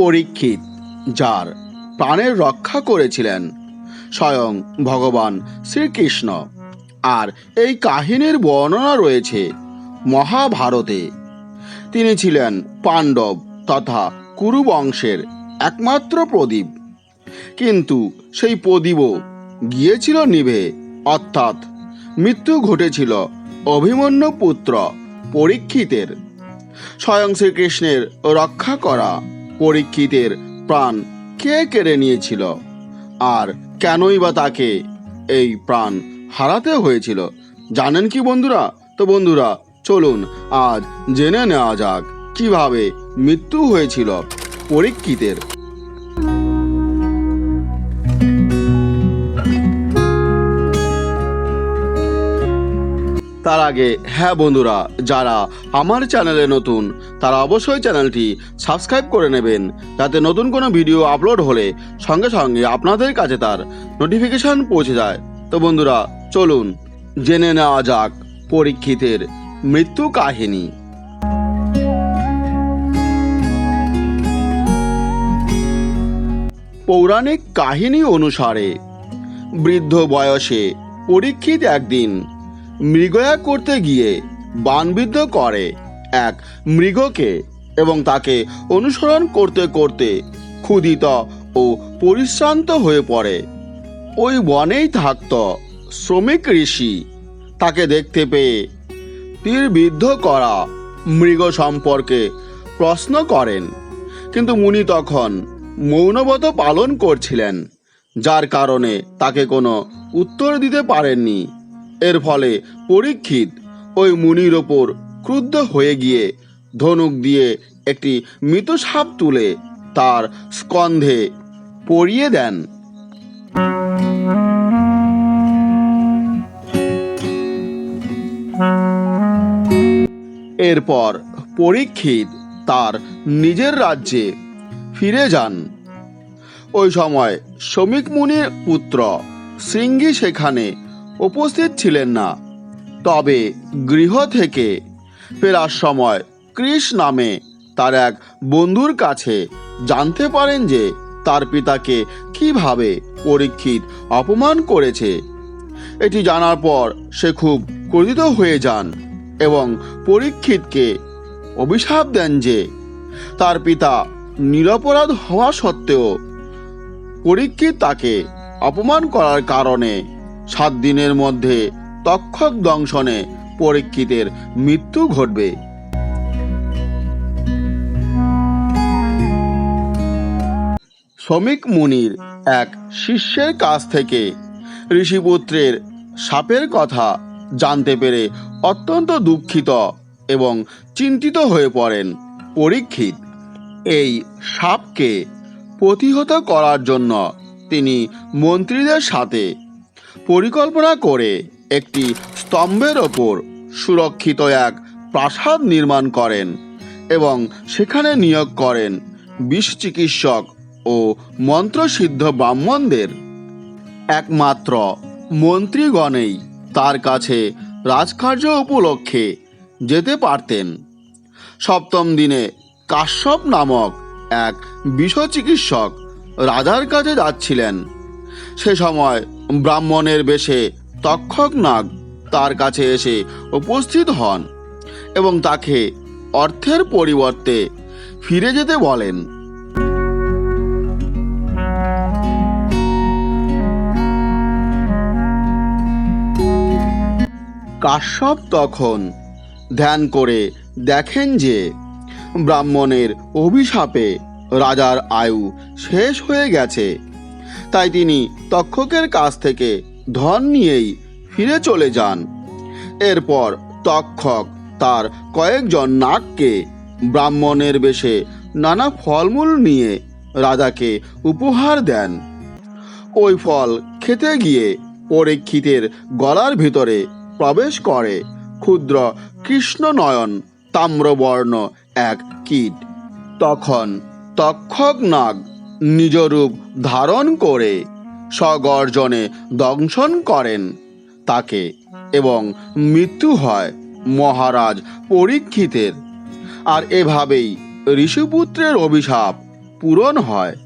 পরীক্ষিত, যার প্রাণের রক্ষা করেছিলেন স্বয়ং ভগবান শ্রীকৃষ্ণ। আর এই কাহিনীর বর্ণনা রয়েছে মহাভারতে। তিনি ছিলেন পাণ্ডব তথা কুরু বংশের একমাত্র প্রদীপ। কিন্তু সেই প্রদীপও গিয়েছিল নিভে, অর্থাৎ মৃত্যু ঘটেছিল অভিমন্যু পুত্র পরীক্ষিতের। স্বয়ং শ্রীকৃষ্ণের রক্ষা করা পরীক্ষিতের প্রাণ কে কেড়ে নিয়েছিল? আর কেনই বা তাকে এই প্রাণ হারাতে হয়েছিল? জানেন কি বন্ধুরা? তো বন্ধুরা, চলুন আজ জেনে নেওয়া যাক কীভাবে মৃত্যু হয়েছিল পরীক্ষিতের তার আগে হ্যাঁ বন্ধুরা, যারা আমার চ্যানেলে নতুন, তারা অবশ্যই চ্যানেলটি সাবস্ক্রাইব করে নেবেন, যাতে নতুন কোনো ভিডিও আপলোড হলে সঙ্গে সঙ্গে আপনাদের কাছে তার নোটিফিকেশন পৌঁছে যায়। তো বন্ধুরা, চলুন, জেনে নেওয়া যাক পরীক্ষিতের মৃত্যু কাহিনী। পৌরাণিক কাহিনী অনুসারে, বৃদ্ধ বয়সে পরীক্ষিত একদিন মৃগয়া করতে গিয়ে বানবিদ্ধ করে এক মৃগকে এবং তাকে অনুসরণ করতে করতে ক্ষুধিত ও পরিশ্রান্ত হয়ে পড়ে। ওই বনেই থাকত শ্রমিক ঋষি। তাকে দেখতে পেয়ে তীরবিদ্ধ করা মৃগ সম্পর্কে প্রশ্ন করেন। কিন্তু মুনি তখন মৌনব্রত পালন করছিলেন, যার কারণে তাকে কোনো উত্তর দিতে পারেননি। এর ফলে পরীক্ষিত ওই মুনির ওপর ক্রুদ্ধ হয়ে গিয়ে ধনুক দিয়ে একটি মৃত সাপ তুলে তার স্কন্ধে পরিয়ে দেন। এরপর পরীক্ষিত তার নিজের রাজ্যে ফিরে যান। ওই সময় শ্রমিক মুনির পুত্র শৃঙ্গি সেখানে উপস্থিত ছিলেন না। তবে গৃহ থেকে ফেরার সময় কৃষ নামে তার এক বন্ধুর কাছে জানতে পারেন যে তার পিতাকে কীভাবে পরীক্ষিত অপমান করেছে। এটি জানার পর সে খুব ক্রোধিত হয়ে যান এবং পরীক্ষিতকে অভিশাপ দেন যে তার পিতা নিরপরাধ হওয়া সত্ত্বেও পরীক্ষিত তাকে অপমান করার কারণে সাত দিনের মধ্যে তক্ষক দংশনে পরীক্ষিতের মৃত্যু ঘটবে। শ্রমিক মুনির এক শিষ্যের কাছ থেকে ঋষিপুত্রের সাপের কথা জানতে পেরে অত্যন্ত দুঃখিত এবং চিন্তিত হয়ে পড়েন পরীক্ষিত। এই সাপকে প্রতিহত করার জন্য তিনি মন্ত্রীদের সাথে পরিকল্পনা করে একটি স্তম্ভের ওপর সুরক্ষিত এক প্রাসাদ নির্মাণ করেন এবং সেখানে নিয়োগ করেন বিষ চিকিৎসক ও মন্ত্রসিদ্ধ ব্রাহ্মণদের। একমাত্র মন্ত্রীগণেই তার কাছে রাজকার্য উপলক্ষে যেতে পারতেন। সপ্তম দিনে কাশ্যপ নামক এক বিষ চিকিৎসক রাজার কাছে যাচ্ছিলেন। সে সময় ব্রাহ্মণের বেশে তক্ষক নাগ তার কাছে এসে উপস্থিত হন এবং তাকে অর্থের পরিবর্তে ফিরে যেতে বলেন। কাশ্যপ তখন ধ্যান করে দেখেন যে ব্রাহ্মণের অভিশাপে রাজার আয়ু শেষ হয়ে গেছে। তাই তিনি তক্ষকের কাছ থেকে ধন নিয়েই ফিরে চলে যান। এরপর তক্ষক তার কয়েকজন নাককে ব্রাহ্মণের বেশে নানা ফলমূল নিয়ে রাজাকে উপহার দেন। ওই ফল খেতে গিয়ে পরীক্ষিতের গলার ভিতরে প্রবেশ করে ক্ষুদ্র কৃষ্ণনয়ন তাম্রবর্ণ এক কীট। তখন তক্ষক নাগ নিজ রূপ ধারণ করে স্বগর্জনে দংশন করেন। তাকে এবং মৃত্যু হয় মহারাজ পরীক্ষিতের। আর এভাবেই ঋষিপুত্রের অভিশাপ পূরণ হয়।